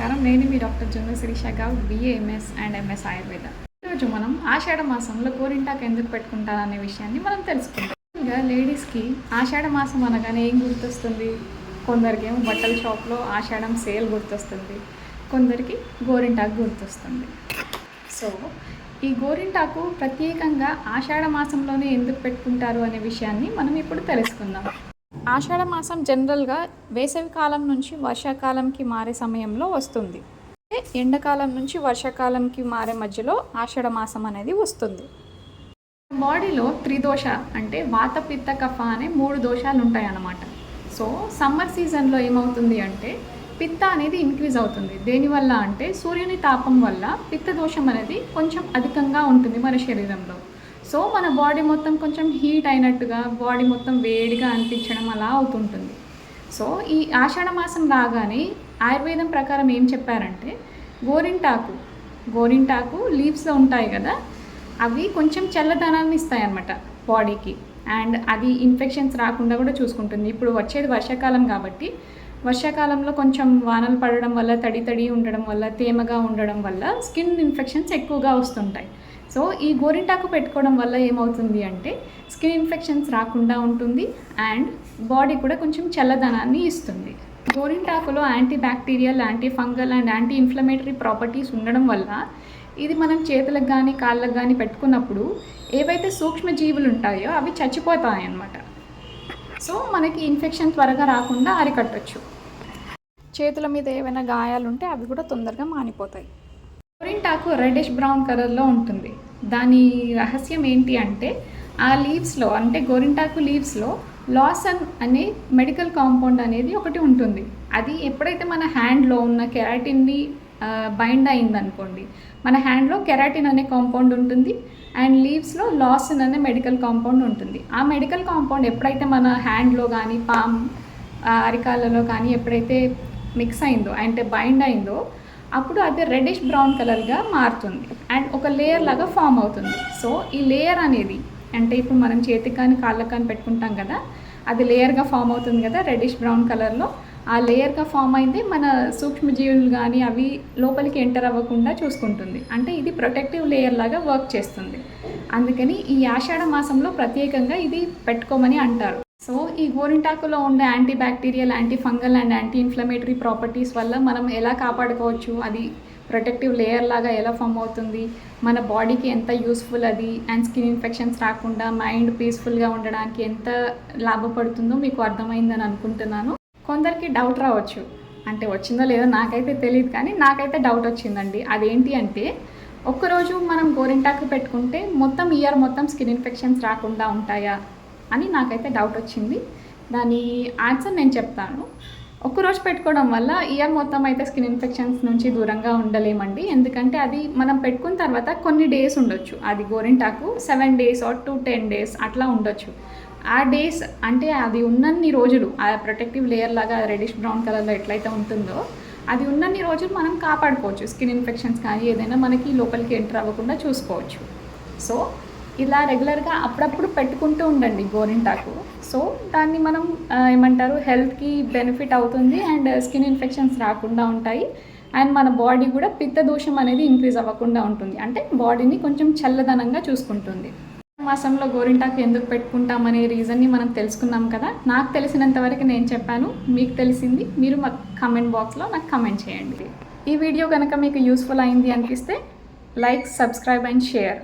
నమస్కారం. నేను మీ doctor Jonna Sirisha Goud BAMS and MS Ayurveda ఈరోజు మనం ఆషాఢ మాసంలో గోరింటాకు ఎందుకు పెట్టుకుంటారు అనే విషయాన్ని మనం తెలుసుకుంటాం ఇంకా లేడీస్కి ఆషాఢ మాసం అనగానే ఏం గుర్తొస్తుంది? కొందరికి ఏమో బట్టల షాప్లో ఆషాఢం సేల్ గుర్తొస్తుంది. కొందరికి గోరింటాకు గుర్తొస్తుంది. సో ఈ గోరింటాకు ప్రత్యేకంగా ఆషాఢ మాసంలోనే ఎందుకు పెట్టుకుంటారు అనే విషయాన్ని మనం ఇప్పుడు తెలుసుకుందాం. ఆషాఢ మాసం జనరల్గా వేసవి కాలం నుంచి వర్షాకాలంకి మారే సమయంలో వస్తుంది. అంటే ఎండాకాలం నుంచి వర్షాకాలంకి మారే మధ్యలో ఆషాఢ మాసం అనేది వస్తుంది. బాడీలో త్రిదోష అంటే వాత పిత్త కఫ అనే మూడు దోషాలు ఉంటాయి అన్నమాట సో సమ్మర్ సీజన్లో ఏమవుతుంది అంటే పిత్త అనేది ఇంక్రీజ్ అవుతుంది. దేనివల్ల అంటే సూర్యుని తాపం వల్ల పిత్త దోషం అనేది కొంచెం అధికంగా ఉంటుంది మన శరీరంలో. సో మన బాడీ మొత్తం కొంచెం హీట్ అయినట్టుగా బాడీ మొత్తం వేడిగా అనిపించడం అలా అవుతుంటుంది. సో ఈ ఆషాఢ మాసం రాగానే ఆయుర్వేదం ప్రకారం ఏం చెప్పారంటే గోరింటాకు గోరింటాకు లీవ్స్లో ఉంటాయి కదా అవి కొంచెం చల్లదనాన్ని ఇస్తాయి అన్నమాట బాడీకి. అండ్ అది ఇన్ఫెక్షన్స్ రాకుండా కూడా చూసుకుంటుంది. ఇప్పుడు వచ్చేది వర్షాకాలం కాబట్టి వర్షాకాలంలో కొంచెం వానలు పడడం వల్ల తడి తడి ఉండడం వల్ల తేమగా ఉండడం వల్ల స్కిన్ ఇన్ఫెక్షన్స్ ఎక్కువగా వస్తుంటాయి. సో ఈ గోరింటాకు పెట్టుకోవడం వల్ల ఏమవుతుంది అంటే స్కిన్ ఇన్ఫెక్షన్స్ రాకుండా ఉంటుంది అండ్ బాడీ కూడా కొంచెం చల్లదనాన్ని ఇస్తుంది. గోరింటాకులో anti bacterial anti fungal and anti inflammatory properties ఉండడం వల్ల ఇది మనం చేతులకు కానీ కాళ్ళకు కానీ పెట్టుకున్నప్పుడు ఏవైతే సూక్ష్మజీవులు ఉంటాయో అవి చచ్చిపోతాయి అన్నమాట సో మనకి ఇన్ఫెక్షన్ త్వరగా రాకుండా అరికట్టచ్చు. చేతుల మీద ఏమైనా గాయాలు ఉంటే అవి కూడా తొందరగా మానిపోతాయి. ఆకు రెడిష్ బ్రౌన్ కలర్లో ఉంటుంది. దాని రహస్యం ఏంటి అంటే ఆ లీవ్స్లో అంటే గోరింటాకు లీవ్స్లో లాసన్ అనే మెడికల్ కాంపౌండ్ అనేది ఒకటి ఉంటుంది. అది ఎప్పుడైతే మన హ్యాండ్లో ఉన్న కెరాటిన్ని బైండ్ అయిందనుకోండి మన హ్యాండ్లో కెరాటిన్ అనే కాంపౌండ్ ఉంటుంది అండ్ లీవ్స్లో లాసన్ అనే మెడికల్ కాంపౌండ్ ఉంటుంది. ఆ మెడికల్ కాంపౌండ్ ఎప్పుడైతే మన హ్యాండ్లో కానీ పామ్ అరికాలలో కానీ ఎప్పుడైతే మిక్స్ అయిందో అంటే బైండ్ అయిందో అప్పుడు అది రెడిష్ బ్రౌన్ కలర్గా మారుతుంది. అండ్ ఒక లేయర్ లాగా ఫామ్ అవుతుంది. సో ఈ లేయర్ అనేది అంటే ఇప్పుడు మనం చేతికి కానీ కాళ్ళకి కానీ పెట్టుకుంటాం కదా అది లేయర్గా ఫామ్ అవుతుంది కదా రెడిష్ బ్రౌన్ కలర్లో ఆ లేయర్గా ఫామ్ అయింది మన సూక్ష్మజీవులు కానీ అవి లోపలికి ఎంటర్ అవ్వకుండా చూసుకుంటుంది. అంటే ఇది ప్రొటెక్టివ్ లేయర్ లాగా వర్క్ చేస్తుంది. అందుకని ఈ ఆషాఢ మాసంలో ప్రత్యేకంగా ఇది పెట్టుకోమని అంటారు. సో ఈ గోరింటాకులో ఉండే anti bacterial anti fungal and anti inflammatory properties వల్ల మనం ఎలా కాపాడుకోవచ్చు? అది ప్రొటెక్టివ్ లేయర్ లాగా ఎలా ఫామ్ అవుతుంది? మన బాడీకి ఎంత యూస్ఫుల్ అది? అండ్ స్కిన్ ఇన్ఫెక్షన్స్ రాకుండా మైండ్ పీస్ఫుల్గా ఉండడానికి ఎంత లాభపడుతుందో మీకు అర్థమైందని అనుకుంటున్నాను. కొందరికి డౌట్ రావచ్చు. అంటే వచ్చిందో లేదో నాకైతే తెలియదు కానీ నాకైతే డౌట్ వచ్చిందండి. అదేంటి అంటే ఒక్కరోజు మనం గోరింటాకు పెట్టుకుంటే మొత్తం ఇయర్ మొత్తం స్కిన్ ఇన్ఫెక్షన్స్ రాకుండా ఉంటాయా? అని నాకైతే డౌట్ వచ్చింది. దాని ఆన్సర్ నేను చెప్తాను. ఒక్కరోజు పెట్టుకోవడం వల్ల ఇయర్ మొత్తం అయితే స్కిన్ ఇన్ఫెక్షన్స్ నుంచి దూరంగా ఉండలేమండి. ఎందుకంటే అది మనం పెట్టుకున్న తర్వాత కొన్ని డేస్ ఉండొచ్చు. అది గోరింటాకు seven days or to ten days అట్లా ఉండొచ్చు. ఆ డేస్ అంటే అది ఉన్నన్ని రోజులు ఆ ప్రొటెక్టివ్ లేయర్ లాగా రెడిష్ బ్రౌన్ కలర్లో ఎట్లయితే ఉంటుందో అది ఉన్నన్ని రోజులు మనం కాపాడుకోవచ్చు. స్కిన్ ఇన్ఫెక్షన్స్ కానీ ఏదైనా మనకి లోపలికి ఎంటర్ అవ్వకుండా చూసుకోవచ్చు. సో ఇలా రెగ్యులర్గా అప్పుడప్పుడు పెట్టుకుంటూ ఉండండి గోరింటాకు. సో దాన్ని మనం ఏమంటారు హెల్త్కి బెనిఫిట్ అవుతుంది అండ్ స్కిన్ ఇన్ఫెక్షన్స్ రాకుండా ఉంటాయి. అండ్ మన బాడీ కూడా పిత్త దోషం అనేది ఇంక్రీజ్ అవ్వకుండా ఉంటుంది. అంటే బాడీని కొంచెం చల్లదనంగా చూసుకుంటుంది. మాసంలో గోరింటాకు ఎందుకు పెట్టుకుంటామనే రీజన్ని మనం తెలుసుకున్నాం కదా. నాకు తెలిసినంత వరకు నేను చెప్పాను. మీకు తెలిసింది. మీరు మా కమెంట్ బాక్స్లో నాకు కమెంట్ చేయండి. ఈ వీడియో కనుక మీకు యూస్ఫుల్ అయింది అనిపిస్తే లైక్ సబ్స్క్రైబ్ అండ్ షేర్